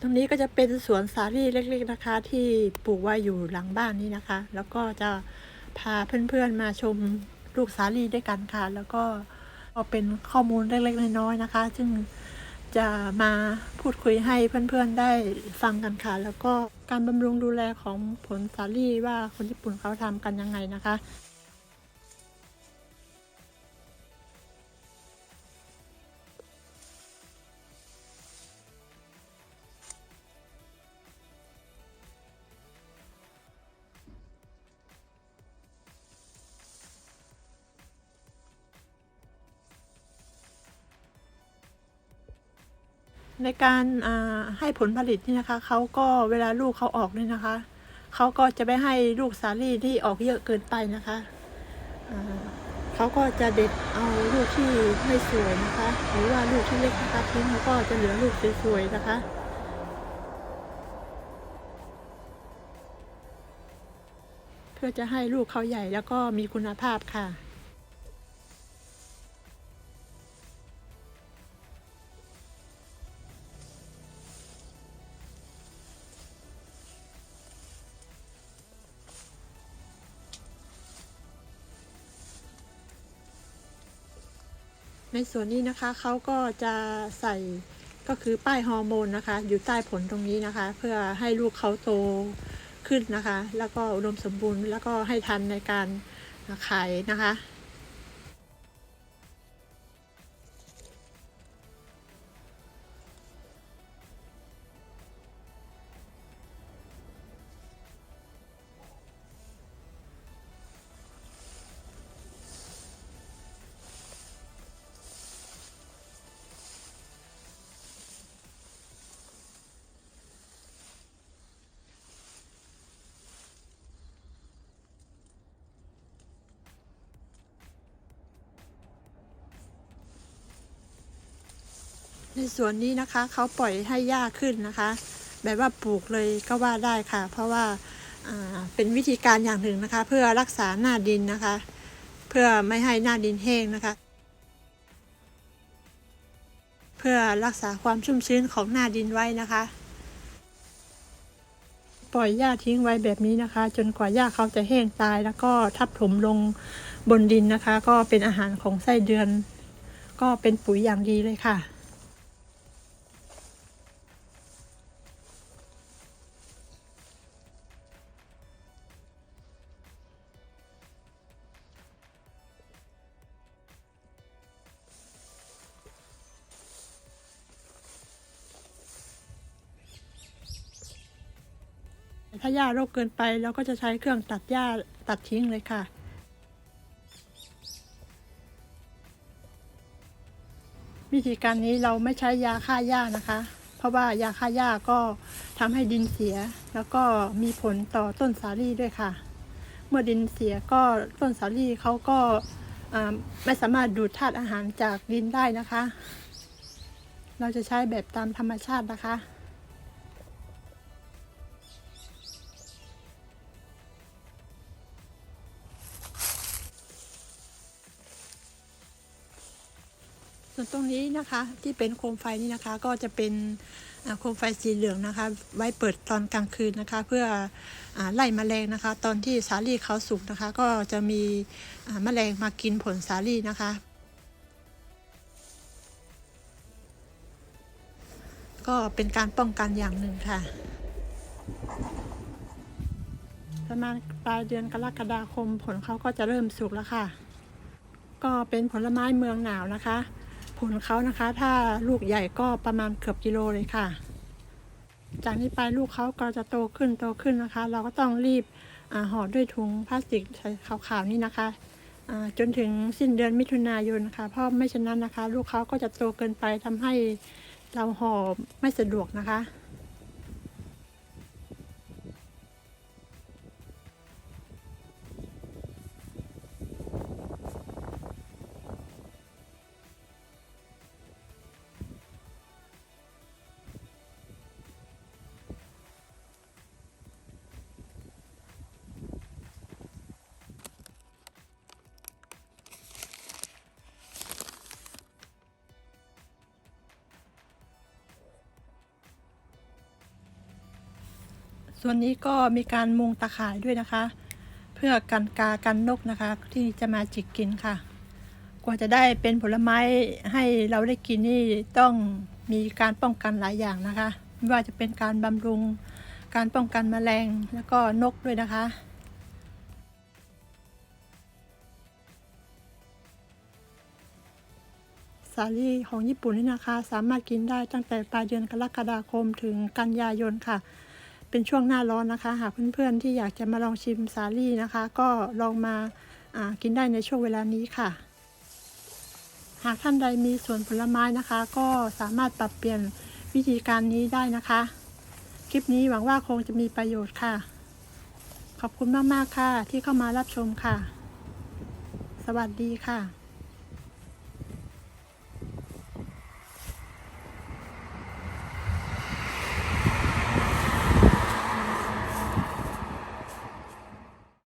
ตรงนี้ก็จะเป็นสวนสาลี่เล็กๆนะคะ ที่ปลูกไว้อยู่หลังบ้านนี้นะคะ แล้วก็จะพาเพื่อนๆมาชมลูกสาลี่ด้วยกันค่ะ แล้วก็ก็เป็นข้อมูลเล็กๆน้อยๆนะคะ ซึ่งจะมาพูดคุยให้เพื่อนๆได้ฟังกันค่ะ แล้วก็การบำรุงดูแลของผลสาลี่ว่าคนญี่ปุ่นเขาทำกันยังไงนะคะ ในการให้ผลผลิตนี่นะคะ เขาก็เวลาลูกเขาออกเนี่ยนะคะ เขาก็จะไม่ให้ลูกสาลี่ที่ออกเยอะเกินไปนะคะเขาก็จะเด็ดเอาลูกที่ไม่สวยนะคะ หรือว่าลูกที่เล็กนะคะทิ้งแล้วก็จะเหลือลูกสวยๆนะคะเพื่อจะให้ลูกเขาใหญ่แล้วก็มีคุณภาพค่ะ ในส่วนนี้นะคะเขาก็จะใส่ก็คือป้ายฮอร์โมนนะคะ อยู่ใต้ผลตรงนี้นะคะ เพื่อให้ลูกเขาโตขึ้นนะคะ แล้วก็อุดมสมบูรณ์แล้วก็ให้ทันในการขายนะคะ ในส่วนนี้นะคะเขาปล่อยให้หญ้าขึ้นนะคะ แบบว่าปลูกเลยก็ว่าได้ค่ะ เพราะว่าอ่าเป็นวิธีการอย่างหนึ่งนะคะ เพื่อรักษาหน้าดินนะคะ เพื่อไม่ให้หน้าดินแห้งนะคะ เพื่อรักษาความชุ่มชื้นของหน้าดินไว้นะคะ ปล่อยหญ้าทิ้งไว้แบบนี้นะคะ จนกว่าหญ้าเขาจะแห้งตาย แล้วก็ทับถมลงบนดินนะคะ ก็เป็นอาหารของไส้เดือน ก็เป็นปุ๋ยอย่างดีเลยค่ะ ถ้าหญ้ารกเกินไปเราก็จะใช้เครื่องตัดหญ้าตัดทิ้งเลยค่ะ วิธีการนี้เราไม่ใช้ยาฆ่าหญ้านะคะ เพราะว่ายาฆ่าหญ้าก็ทำให้ดินเสีย แล้วก็มีผลต่อต้นสาลี่ด้วยค่ะ เมื่อดินเสียก็ต้นสาลี่เขาก็ไม่สามารถดูดธาตุอาหารจากดินได้นะคะ เราจะใช้แบบตามธรรมชาตินะคะ ส่วนตรงนี้นะคะที่เป็นโคมไฟนี่นะคะ ก็จะเป็นโคมไฟสีเหลืองนะคะ ไว้เปิดตอนกลางคืนนะคะ เพื่ออไล่แมลงนะคะ ตอนที่สาลี่เขาสุกนะคะ ก็จะมีอ่าแมลงมากินผลสาลี่นะคะ ก็เป็นการป้องกันอย่างหนึ่งค่ะประมาณปลายเดือนกรกฎาคมผลเขาก็จะเริ่มสุกแล้วค่ะ ก็เป็นผลไม้เมืองหนาวนะคะ ผลเขานะคะ ถ้าลูกใหญ่ก็ประมาณเกือบกิโลเลยค่ะ จากนี้ไปลูกเขาก็จะโตขึ้นโตขึ้นนะคะ เราก็ต้องรีบห่อด้วยถุงพลาสติกขาวๆนี่นะคะจนถึงสิ้นเดือนมิถุนายนนะคะเพราะไม่เช่นนั้นนะคะ ลูกเขาก็จะโตเกินไปทำให้เราห่อไม่สะดวกนะคะ ส่วนนี้ก็มีการมุงตะข่ายด้วยนะคะ เพื่อกันกากันนกนะคะ ที่จะมาจิกกินค่ะ กว่าจะได้เป็นผลไม้ให้เราได้กินนี่ต้องมีการป้องกันหลายอย่างนะคะ ไม่ว่าจะเป็นการบำรุงการป้องกันแมลงแล้วก็นกด้วยนะคะสาลี่ของญี่ปุ่นนี่นะคะ สามารถกินได้ตั้งแต่ปลายเดือนกรกฎาคมถึงกันยายนค่ะ เป็นช่วงหน้าร้อนนะคะ หากเพื่อนๆที่อยากจะมาลองชิมสาลี่นะคะ ก็ลองมาากินได้ในช่วงเวลานี้ค่ะ หากท่านใดมีสวนผลไม้นะคะ ก็สามารถปรับเปลี่ยนวิธีการนี้ได้นะคะ คลิปนี้หวังว่าคงจะมีประโยชน์ค่ะ ขอบคุณมากๆค่ะที่เข้ามารับชมค่ะ สวัสดีค่ะ